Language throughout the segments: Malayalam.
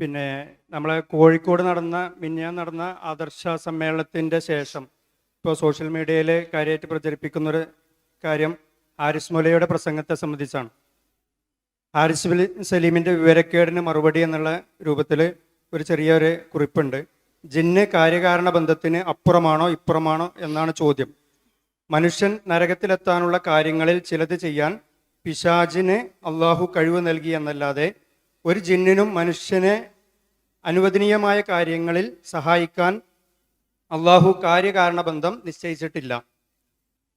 പിന്നെ നമ്മൾ കോഴിക്കോട് നടന്ന മിന്നാൻ നടന്ന ആദർശ സമ്മേളനത്തിന്റെ ശേഷം ഇപ്പോൾ സോഷ്യൽ മീഡിയയിൽ കാര്യമായിട്ട് പ്രചരിപ്പിക്കുന്നൊരു കാര്യം ആരിസ് മൊലയുടെ പ്രസംഗത്തെ സംബന്ധിച്ചാണ്. ആരിസ് സലീമിന്റെ വിവരക്കേടിന് മറുപടി എന്നുള്ള രൂപത്തിൽ ഒരു ചെറിയൊരു കുറിപ്പുണ്ട്. ജിന്ന് കാര്യകാരണ ബന്ധത്തിന് അപ്പുറമാണോ ഇപ്പുറമാണോ എന്നാണ് ചോദ്യം. മനുഷ്യൻ നരകത്തിലെത്താനുള്ള കാര്യങ്ങളിൽ ചിലത് ചെയ്യാൻ പിശാജിന് അള്ളാഹു കഴിവ് നൽകി എന്നല്ലാതെ ഒരു ജിന്നിനും മനുഷ്യനെ അനുവദനീയമായ കാര്യങ്ങളിൽ സഹായിക്കാൻ അള്ളാഹു കാര്യകാരണബന്ധം നിശ്ചയിച്ചിട്ടില്ല.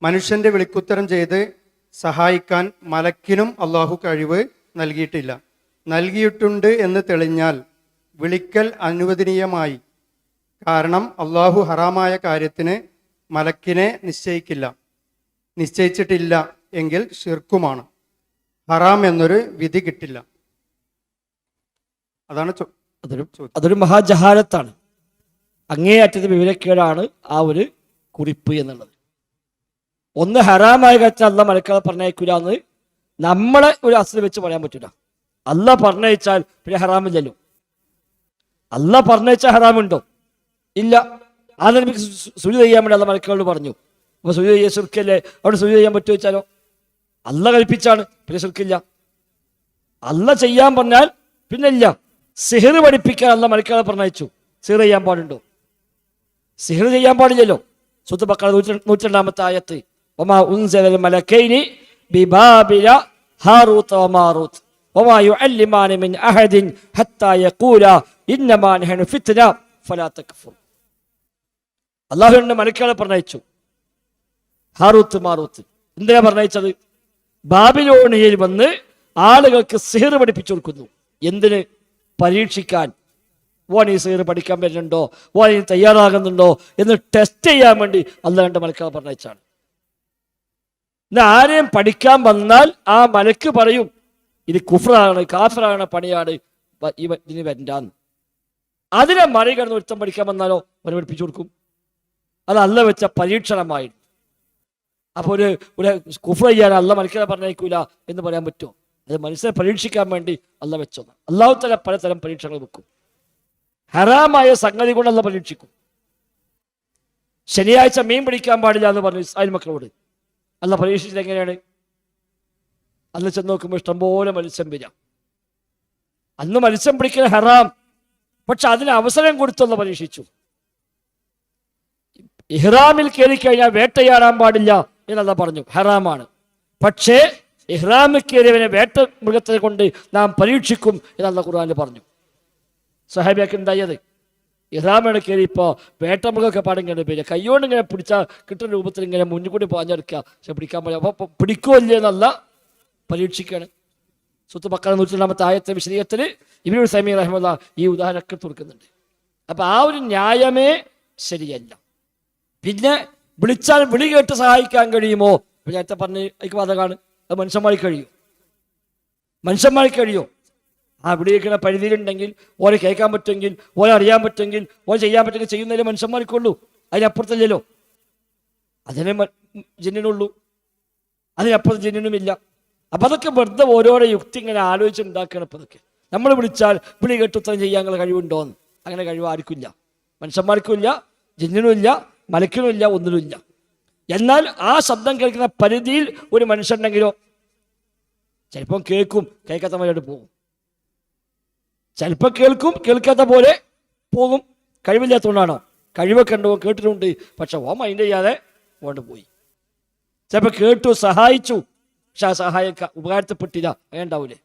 മനുഷ്യന്റെ വിളിക്കുത്തരം ചെയ്ത് സഹായിക്കാൻ മലക്കിനും അള്ളാഹു കഴിവ് നൽകിയിട്ടില്ല. നൽകിയിട്ടുണ്ട് എന്ന് തെളിഞ്ഞാൽ വിളിക്കൽ അനുവദനീയമായി. കാരണം അള്ളാഹു ഹറാമായ കാര്യത്തിന് മലക്കിനെ നിശ്ചയിക്കില്ല. നിശ്ചയിച്ചിട്ടില്ല എങ്കിൽ ഷിർക്കുമാണ് ഹറാം എന്നൊരു വിധി കിട്ടില്ല. അതാണ് അതൊരു അതൊരു മഹാജഹാലത്താണ്. അങ്ങേയറ്റത്തെ വിവരക്കേടാണ് ആ ഒരു കുറിപ്പ് എന്നുള്ളത്. ഒന്ന് ഹറാമായ കച്ച അല്ല മലക്കാതെ പറഞ്ഞയക്കൂല എന്ന് നമ്മളെ ഒരു അസുഖം വെച്ച് പറയാൻ പറ്റൂല. അല്ല പറഞ്ഞയച്ചാൽ പിന്നെ ഹറാമില്ലല്ലോ. അല്ല പറഞ്ഞയച്ചാൽ ഹറാമുണ്ടോ? ഇല്ല. ആ എനിക്ക് സുരി ചെയ്യാൻ വേണ്ടി അല്ല മലക്കളോട് പറഞ്ഞു. അപ്പൊ സുരി ചെയ്യാൻ സുർക്കല്ലേ അവിടെ സുരി ചെയ്യാൻ പറ്റുമോ വെച്ചാലോ? അല്ല കൽപ്പിച്ചാണ്. പിന്നെ സുർക്കില്ല അല്ല ചെയ്യാൻ പറഞ്ഞാൽ പിന്നെ ഇല്ല സിഹിർ പഠിപ്പിക്കാൻ അല്ല മലക്കാളെ പറഞ്ഞയച്ചു സിഹിർ ചെയ്യാൻ പാടുണ്ടോ സിഹിർ ചെയ്യാൻ പാടില്ലല്ലോ സുത്ത് ബക്കറ നൂറ്റി നൂറ്റിരണ്ടാമത്തെ ആയത്ത് ഒമാ ഉൻസലൽ മലക്കൈനി ബിബാബില ഹാറൂത്ത് വമാറൂത്ത് وما يعلمان من أحد حتى يقولا إنما نحن فتنة فلا تكفر അള്ളാഹുവിന്റെ മലക്കാളെ പറഞ്ഞയച്ചു ഹാറൂത്ത് മാറൂത്ത് എന്തിനാ പറഞ്ഞയച്ചത് ബാബിലോണിയയിൽ വന്ന് ആളുകൾക്ക് സിഹിർ പഠിപ്പിച്ചു കൊടുക്കുന്നു എന്തിന് പരീക്ഷിക്കാൻ. ഓൻ ഈ പഠിക്കാൻ പറ്റുന്നുണ്ടോ ഓൻ ഇനി തയ്യാറാകുന്നുണ്ടോ? എന്ന് ടെസ്റ്റ് ചെയ്യാൻ വേണ്ടി അല്ലാണ്ട് മലക്കാൾ പറഞ്ഞയച്ചാണ്. ഇന്ന് ആരെയും പഠിക്കാൻ വന്നാൽ ആ മലക്ക് പറയും ഇത് കുഫറാണ് കാഫറാണ് പണിയാണ് ഇതിന് വരണ്ടാന്ന്. അതിനെ മറികടന്ന് ഒരുത്തം പഠിക്കാൻ വന്നാലോ? അവനെ പഠിപ്പിച്ചു കൊടുക്കും. അത് അല്ല വെച്ച പരീക്ഷണമായി. അപ്പോൾ ഒരു ഒരു കുഫർ ചെയ്യാൻ അല്ല മനുഷ്യരെ പറഞ്ഞേക്കൂല എന്ന് പറയാൻ പറ്റുമോ? അത് മനുഷ്യരെ പരീക്ഷിക്കാൻ വേണ്ടി അല്ല വെച്ചത്. അള്ളാഹു തല പലതരം പരീക്ഷകൾ വെക്കും. ഹറാമായ സംഗതി കൊണ്ടല്ല പരീക്ഷിക്കും. ശനിയാഴ്ച മീൻ പിടിക്കാൻ പാടില്ല എന്ന് പറഞ്ഞു ഇസ്രായേൽ മക്കളോട്. അല്ല പരീക്ഷിച്ചത് എങ്ങനെയാണ്? അന്ന് ചെന്ന് നോക്കുമ്പോൾ ഇഷ്ടംപോലെ മത്സ്യം വരാം. അന്ന് മത്സ്യം പിടിക്കുന്ന ഹറാം. പക്ഷെ അതിന് അവസരം കൊടുത്തല്ല പരീക്ഷിച്ചു. ഇഹ്റാമിൽ കയറി കഴിഞ്ഞാൽ വേട്ടയാടാൻ പാടില്ല എന്നല്ല പറഞ്ഞു. ഹറാമാണ്. പക്ഷേ ഇഹ്റാമിൽ വേട്ട മൃഗത്തെ കൊണ്ട് നാം പരീക്ഷിക്കും എന്നല്ല ഖുർആാനിൽ പറഞ്ഞു. സഹാബിയൊക്കെ ഉണ്ടായത് ഇഹ്റാമാണ് കയറിയപ്പോൾ വേട്ടമൃഗമൊക്കെ പാടും പാടിങ്ങനെ പേര്. കൈയോണ്ട് ഇങ്ങനെ പിടിച്ചാൽ കിട്ടുന്ന രൂപത്തിൽ ഇങ്ങനെ മുന്നിൽ കൂടി പാഞ്ഞെടുക്കുക. പക്ഷെ പിടിക്കാൻ പറ്റും അപ്പോൾ പിടിക്കുമല്ലേ എന്നല്ല പരീക്ഷിക്കുകയാണ്. സുത്ത് പക്കാല നൂറ്റിരണ്ടാമത്തെ ആയത്തെ വിശദീകരണത്തിൽ ഇവരു സമീർ അഹമ്മദ ഈ ഉദാഹരണമൊക്കെ തുറക്കുന്നുണ്ട് അപ്പോൾ ആ ഒരു ന്യായമേ ശരിയല്ല. പിന്നെ വിളിച്ചാൽ വിളി കേട്ട് സഹായിക്കാൻ കഴിയുമോ? നേരത്തെ പറഞ്ഞ് എനിക്ക് വാദകാണ് അത് മനുഷ്യന്മാർക്ക് കഴിയും. മനുഷ്യന്മാർക്ക് കഴിയും. ആ വിളിയേക്കുന്ന പരിധിയിലുണ്ടെങ്കിൽ ഓരെ കേൾക്കാൻ പറ്റുമെങ്കിൽ ഓരെ അറിയാൻ പറ്റുമെങ്കിൽ ഓരെ ചെയ്യാൻ പറ്റുമെങ്കിൽ ചെയ്യുന്നതിലെ മനുഷ്യന്മാർക്കുള്ളൂ. അതിനപ്പുറത്തല്ലല്ലോ. അതിനെ ജനനുള്ളൂ. അതിനപ്പുറത്ത് ജന്യനുമില്ല അപ്പൊ അതൊക്കെ വെറുതെ ഓരോരോ യുക്തി ഇങ്ങനെ ആലോചിച്ചുണ്ടാക്കണം അപ്പം അതൊക്കെ. നമ്മൾ വിളിച്ചാൽ വിളി കേട്ട് ഉത്തരം ചെയ്യാനുള്ള കഴിവുണ്ടോന്ന് അങ്ങനെ കഴിവ് ആർക്കില്ല മനുഷ്യന്മാർക്കുമില്ല ഇല്ല മലക്കിനുമില്ല ഒന്നിനുമില്ല. എന്നാൽ ആ ശബ്ദം കേൾക്കുന്ന പരിധിയിൽ ഒരു മനുഷ്യനുണ്ടെങ്കിലോ ചിലപ്പം കേൾക്കും കേൾക്കാത്ത പോലെ പോകും. ചിലപ്പോൾ കേൾക്കും കേൾക്കാത്ത പോലെ പോകും. കഴിവില്ലാത്തതുകൊണ്ടാണോ? കഴിവൊക്കെ ഉണ്ടോ? കേട്ടിട്ടുണ്ട്. പക്ഷെ ഓ മൈൻഡ് ചെയ്യാതെ കൊണ്ട് പോയി. ചിലപ്പോൾ കേട്ടു സഹായിച്ചു. പക്ഷെ ആ സഹായിക്ക ഉപകാരത്തിൽപ്പെട്ടില്ല. ഉണ്ടാവൂലേ?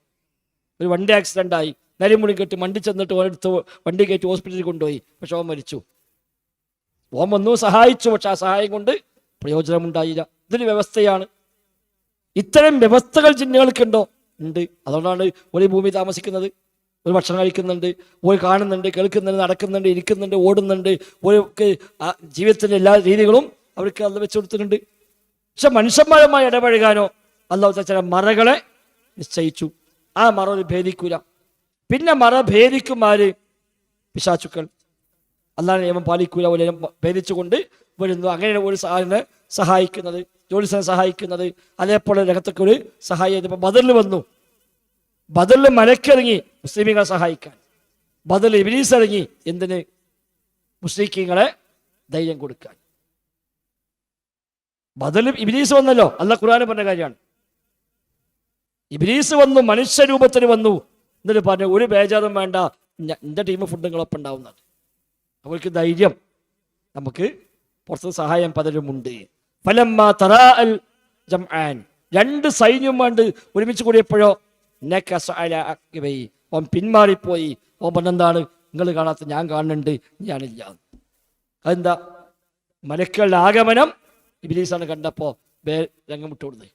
ഒരു വണ്ടി ആക്സിഡന്റ് ആയി. നരിമുടി കെട്ടി മണ്ടി ചെന്നിട്ട് ഓരെടുത്ത് വണ്ടി കയറ്റി ഹോസ്പിറ്റലിൽ കൊണ്ടുപോയി. പക്ഷെ ഓൻ മരിച്ചു. ഓൻ വന്നു സഹായിച്ചു. പക്ഷെ ആ സഹായം കൊണ്ട് പ്രയോജനമുണ്ടായില്ല. ഇതൊരു വ്യവസ്ഥയാണ്. ഇത്തരം വ്യവസ്ഥകൾ ജിന്നുകൾക്കുണ്ടോ ഉണ്ട്. അതുകൊണ്ടാണ് ഒരു ഭൂമി താമസിക്കുന്നത്. ഒരു ഭക്ഷണം കഴിക്കുന്നുണ്ട് ഒരു കാണുന്നുണ്ട് കേൾക്കുന്നുണ്ട് നടക്കുന്നുണ്ട് ഇരിക്കുന്നുണ്ട് ഓടുന്നുണ്ട് ഒരു ജീവിതത്തിന്റെ എല്ലാ രീതികളും അവർക്ക് അത് വെച്ചു കൊടുത്തിട്ടുണ്ട്. പക്ഷെ മനുഷ്യന്മാരുമായി ഇടപഴകാനോ അല്ലാത്ത ചില മറകളെ നിശ്ചയിച്ചു. ആ മറ ഭേദിക്കൂല. പിന്നെ മറ ഭേദിക്കുമാര് പിശാചുക്കൾ. അല്ലാതെ നിയമം പാലിക്കൂല പോലെ നിയമം ഭേദിച്ചുകൊണ്ട് വരുന്നു. അങ്ങനെ ഒരു സാറിനെ സഹായിക്കുന്നത്. ജോലിസിനെ സഹായിക്കുന്നത്. അതേപോലെ രംഗത്തൊക്കെ ഒരു സഹായം ഇപ്പൊ ബദറിൽ വന്നു. ബദറിൽ മലക്കിറങ്ങി മുസ്ലിമീങ്ങളെ സഹായിക്കാൻ. ബദൽ ഇബിലീസ് ഇറങ്ങി എന്തിന്? മുസ്ലിക്കീങ്ങളെ ധൈര്യം കൊടുക്കാൻ. ബദലും ഇബിലീസ് വന്നല്ലോ. അല്ല ഖുർആാനും പറഞ്ഞ കാര്യമാണ്. ഇബിലീസ് വന്നു മനുഷ്യരൂപത്തിന് വന്നു. എന്നിട്ട് പറഞ്ഞു ഒരു ബേജാറും വേണ്ട. എന്റെ ടീം ഫുഡ് നിങ്ങളൊപ്പം ഉണ്ടാവുന്നത് അവർക്ക് ധൈര്യം. നമുക്ക് പുറത്ത് സഹായം പലരുമുണ്ട്. ഫലമ്മ തറാ അൽ ജംആൻ. രണ്ട് സൈന്യം വേണ്ട ഒരുമിച്ച് കൂടിയപ്പോഴോ. ഓൻ പിന്മാറിപ്പോയി. ഓൻ പറഞ്ഞെന്താണ് നിങ്ങൾ കാണാത്ത ഞാൻ കാണുന്നുണ്ട്. ഞാനില്ല അതെന്താ? മലക്കളുടെ ആഗമനം ഇബിലീസാണ് കണ്ടപ്പോ ബേ രംഗം വിട്ടുകൊടുത്തത്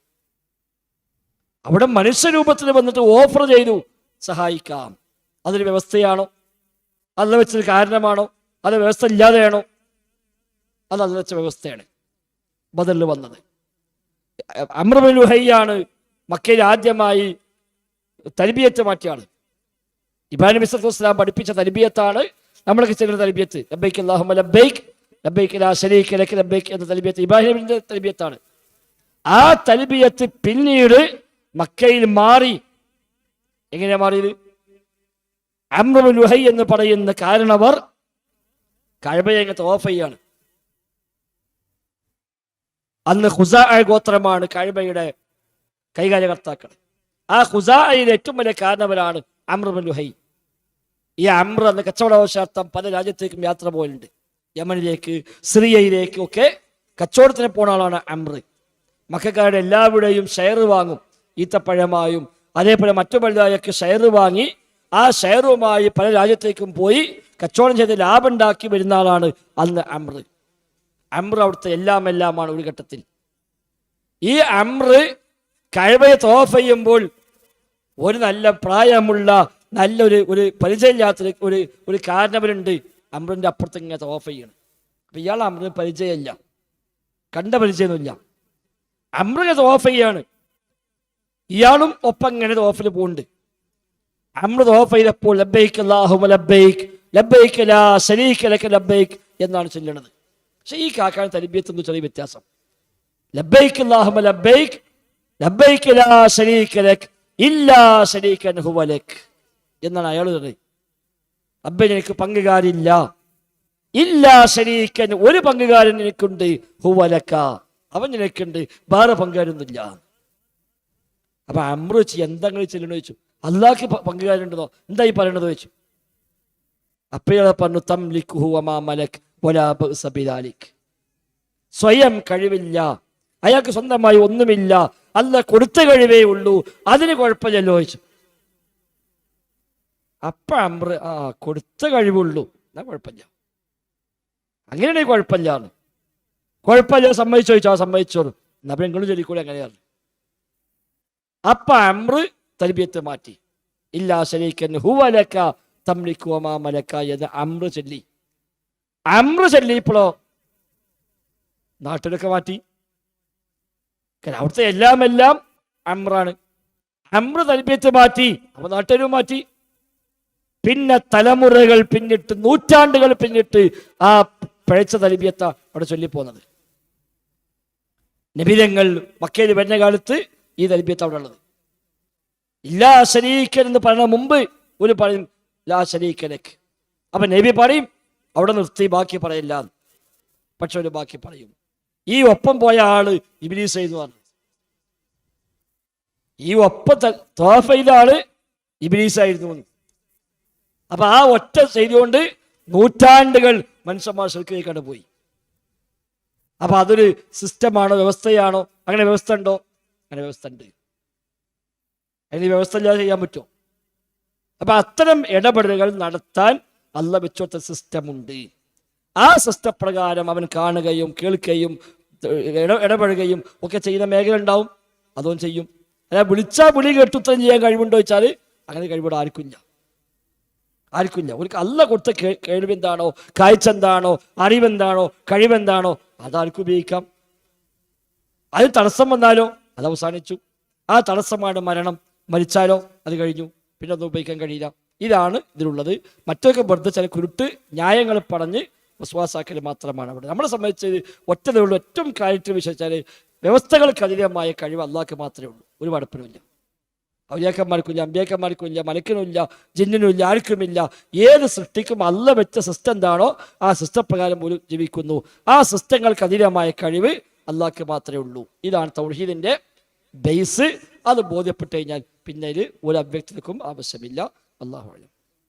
അവിടെ മനുഷ്യരൂപത്തിൽ വന്നിട്ട് ഓഫർ ചെയ്തു സഹായിക്കാം. അതൊരു വ്യവസ്ഥയാണോ? അത് വെച്ചൊരു കാരണമാണോ? അത് വ്യവസ്ഥ ഇല്ലാതെയാണോ അത് അത് വെച്ച വ്യവസ്ഥയാണ്. ബദലിൽ വന്നത്. അമ്രബലുഹയ്യാണ് മക്കയിൽ ആദ്യമായി തരിബിയറ്റ് മാറ്റിയാണ് ഇബ്രാഹിം വസ്ലാം പഠിപ്പിച്ച തരിബിയത്താണ് നമ്മളൊക്കെ ചെയ്യുന്ന തരിബിയത്ത് ലബൈക്ക് അല്ലാഹുമ്മ ലബൈക്ക് ലബൈക്ക് ലാ ശരീക ലക ലബൈക്ക് എന്ന തലിബിയത്ത് ഇബ്രാഹിമിന്റെ തലിബിയത്താണ്. ആ തലിബിയത്ത് പിന്നീട് മക്കയിൽ മാറി. എങ്ങനെയാ മാറിയത്? അമ്രബലുഹൈ എന്ന് പറയുന്ന കാരണവർ കഴബയങ്ങത്ത് ഓഫ് ചെയ്യാണ് അന്ന് ഖുസാ ഗോത്രമാണ് കഴബയുടെ കൈകാര്യകർത്താക്കൾ. ആ ഖുസായിലെ ഏറ്റവും വലിയ കാരണവരാണ് അമ്രബൻ ലുഹൈ. ഈ അമ്ര എന്ന കച്ചവടാവശ്യാർത്ഥം പല രാജ്യത്തേക്കും യാത്ര പോയിട്ടുണ്ട്. യമനിലേക്ക് സിറിയയിലേക്കും ഒക്കെ കച്ചവടത്തിന് പോണ ആളാണ് അമ്ര. മക്കാരുടെ എല്ലാവരുടെയും ഷെയർ വാങ്ങും ഈത്തപ്പഴമായും അതേപോലെ മറ്റു പലതായൊക്കെ ഷെയർ വാങ്ങി ആ ഷെയറുമായി പല രാജ്യത്തേക്കും പോയി കച്ചവടം ചെയ്ത് ലാഭം ഉണ്ടാക്കി വരുന്ന ആളാണ് അന്ന് അമ്ര. അമ്ര അവിടുത്തെ എല്ലാം എല്ലാമാണ് ഒരു ഘട്ടത്തിൽ. ഈ അമ്ര കഴിവയെ തോഫ് ചെയ്യുമ്പോൾ ഒരു നല്ല പ്രായമുള്ള നല്ലൊരു ഒരു പരിചയമില്ലാത്ത ഒരു ഒരു കാരണവരുണ്ട് അമ്രന്റെ അപ്പുറത്ത് ഇങ്ങനെ തോഫ് ചെയ്യണം. അപ്പൊ ഇയാൾ അമ്രന് പരിചയമില്ല. കണ്ട പരിചയമൊന്നുമില്ല. അമ്രനെ തോഫ് ചെയ്യാണ്. ഇയാളും ഒപ്പം ഇങ്ങനെ തോഫിൽ പോകുന്നുണ്ട്. അമ്ര തോഫ് ചെയ്തപ്പോൾ ലബൈക്ക് അള്ളാഹു ലബൈക്ക് ലബൈക്ക് ലാ ശരീക ലക ലബ്ബൈക്ക് എന്നാണ് ചൊല്ലണത് പക്ഷെ ഈ കാക്കാൻ എന്ന് ചെറിയ വ്യത്യാസം. ലബ്ബൈക്ക് അല്ലാഹുമ ലബ്ബൈക്ക് ലബ്ബൈക്ക് ലാ ശരീക ലക്ക് ഇല്ലാ ശരീകൻ ഹുവ ലക് എന്നാണ് അയാൾ പറയുന്നത് അബ്ബൻ എനിക്ക് പങ്കുകാരില്ല. ഇല്ലാ ശരീക്കൻ ഒരു പങ്കുകാരൻ എനിക്കുണ്ട് ഹുവലക്ക അവൻ നിനക്കുണ്ട് വേറെ പങ്കുകാരൊന്നുമില്ല. അപ്പൊ അമ്രു വെച്ച് എന്താ ചെല്ലണോ ചോദിച്ചു. അള്ളാഹ്ക്ക് പങ്കുകാരുണ്ടോ പങ്കുകാരുണ്ടെന്നോ? എന്താ ഈ പറയണത് ചോദിച്ചു. അപ്പയാളെ പറഞ്ഞു തംലിക്കുഹു വമാ മലക് വലാ ബഅ്സ ബിദാലിക്. സ്വയം കഴിവില്ല. അയാൾക്ക് സ്വന്തമായി ഒന്നുമില്ല. അല്ല കൊടുത്ത കഴിവേ ഉള്ളൂ. അതിന് കുഴപ്പമില്ലല്ലോ ചോദിച്ചു. അപ്പ അമ്ര ആ കൊടുത്ത കഴിവുള്ളൂ. എന്നാ കുഴപ്പമില്ല. അങ്ങനെയാണെങ്കിൽ കുഴപ്പമില്ലാന്ന് കുഴപ്പമില്ല സമ്മതിച്ചു ചോദിച്ചു. ആ സമ്മതിച്ചോളൂ. എന്നാ നിങ്ങൾ ചൊല്ലിക്കൂടെ അങ്ങനെയാണ് അപ്പ അമ്ര തൽബിയത്ത് മാറ്റി. ഇല്ലാ ശരീക്കൻ ഹുവലക്ക തമ്ലിക്കുവമാ മലക്ക എന്ന് അമ്ര ചൊല്ലി. അമ്ര ചൊല്ലിയപ്പോഴോ നാട്ടിലൊക്കെ മാറ്റി. അവിടുത്തെ എല്ലാം എല്ലാം അമ്രാണ്. അമ്ര തൽബിയത്ത് മാറ്റി അപ്പൊ നാട്ടുകാരും മാറ്റി. പിന്നെ തലമുറകൾ പിന്നിട്ട് നൂറ്റാണ്ടുകൾ പിന്നിട്ട് ആ പിഴച്ച തലിപ്പിയത്ത അവിടെ ചൊല്ലിപ്പോന്നത്. നബിതങ്ങൾ മക്കയിൽ വരുന്ന കാലത്ത് ഈ തലിപ്പിയത്ത അവിടെ ഉള്ളത്. ഇല്ലാ ശരീക്കൻ എന്ന് പറയുന്ന മുമ്പ് ഒരു പറയും ലാ ശരീക്കനക്ക് അപ്പൊ നബി പറയും അവിടെ നിർത്തി ബാക്കി പറയില്ല. പക്ഷെ ഒരു ബാക്കി പറയും. ഈ ഒപ്പം പോയ ആൾ ഇബിലീസ് പറഞ്ഞു ഈ ഒപ്പം തോഫ ചെയ്ത ആൾ ഇബിലീസ് ആയിരുന്നു. അപ്പൊ ആ ഒറ്റ ചെയ്തുകൊണ്ട് നൂറ്റാണ്ടുകൾ മനുഷ്യന്മാർ ശരിക്കും പോയി. അപ്പൊ അതൊരു സിസ്റ്റമാണോ വ്യവസ്ഥയാണോ? അങ്ങനെ വ്യവസ്ഥ ഉണ്ടോ അങ്ങനെ വ്യവസ്ഥ ഉണ്ട് അതിന് വ്യവസ്ഥ ഇല്ലാതെ ചെയ്യാൻ പറ്റുമോ? അപ്പൊ അത്തരം ഇടപെടലുകൾ നടത്താൻ അല്ല വെച്ചോത്ത സിസ്റ്റം ഉണ്ട് ആ സിസ്റ്റപ്രകാരം അവൻ കാണുകയും കേൾക്കുകയും ഇട- ഇടപെടുകയും ഒക്കെ ചെയ്യുന്ന മേഖല ഉണ്ടാവും. അതും ചെയ്യും. അല്ല വിളിച്ചാൽ വിളി കേട്ടുത്തരം ചെയ്യാൻ കഴിവുണ്ടോ വെച്ചാൽ അങ്ങനെ കഴിവിടെ ആർക്കില്ല ആർക്കില്ല ഒരു അല്ല കൊടുത്ത കേൾവെന്താണോ കാഴ്ച എന്താണോ അറിവെന്താണോ കഴിവെന്താണോ അതാർക്കും ഉപയോഗിക്കാം. അത് തടസ്സം വന്നാലോ? അത് അവസാനിച്ചു. ആ തടസ്സമാണ് മരണം. മരിച്ചാലോ? അത് കഴിഞ്ഞു. പിന്നെ അത് ഉപയോഗിക്കാൻ കഴിയില്ല. ഇതാണ് ഇതിലുള്ളത്. മറ്റൊക്കെ വെറുതെ ചില കുരുട്ട് ന്യായങ്ങൾ പറഞ്ഞ് വിശ്വാസാക്കൽ മാത്രമാണ് അവിടെ. നമ്മളെ സംബന്ധിച്ച് ഒറ്റ നിലയുള്ള ഏറ്റവും കാര്യത്തിൽ വിശ്വസിച്ചാൽ വ്യവസ്ഥകൾക്ക് അതീതമായ കഴിവ് അള്ളാഹ്ക്ക് മാത്രമേ ഉള്ളൂ. ഒരു വടപ്പിനുമില്ല ഔലിയാക്കന്മാർക്കില്ല അമ്പിയാക്കന്മാർക്കില്ല മലക്കിനുമില്ല ജിന്നിനുമില്ല ആർക്കുമില്ല ഏത് സൃഷ്ടിക്കും അല്ല വെച്ച സിസ്റ്റം എന്താണോ ആ സിസ്റ്റപ്രകാരം പോലും ജീവിക്കുന്നു. ആ സിസ്റ്റങ്ങൾക്ക് അതീതമായ കഴിവ് അള്ളാഹ്ക്ക് മാത്രമേ ഉള്ളൂ. ഇതാണ് തൗഹീദിന്റെ ബേസ് അത് ബോധ്യപ്പെട്ട് കഴിഞ്ഞാൽ പിന്നെ ഇതിൽ ഒരു അവ്യക്തതക്കും ആവശ്യമില്ല. അള്ളാഹു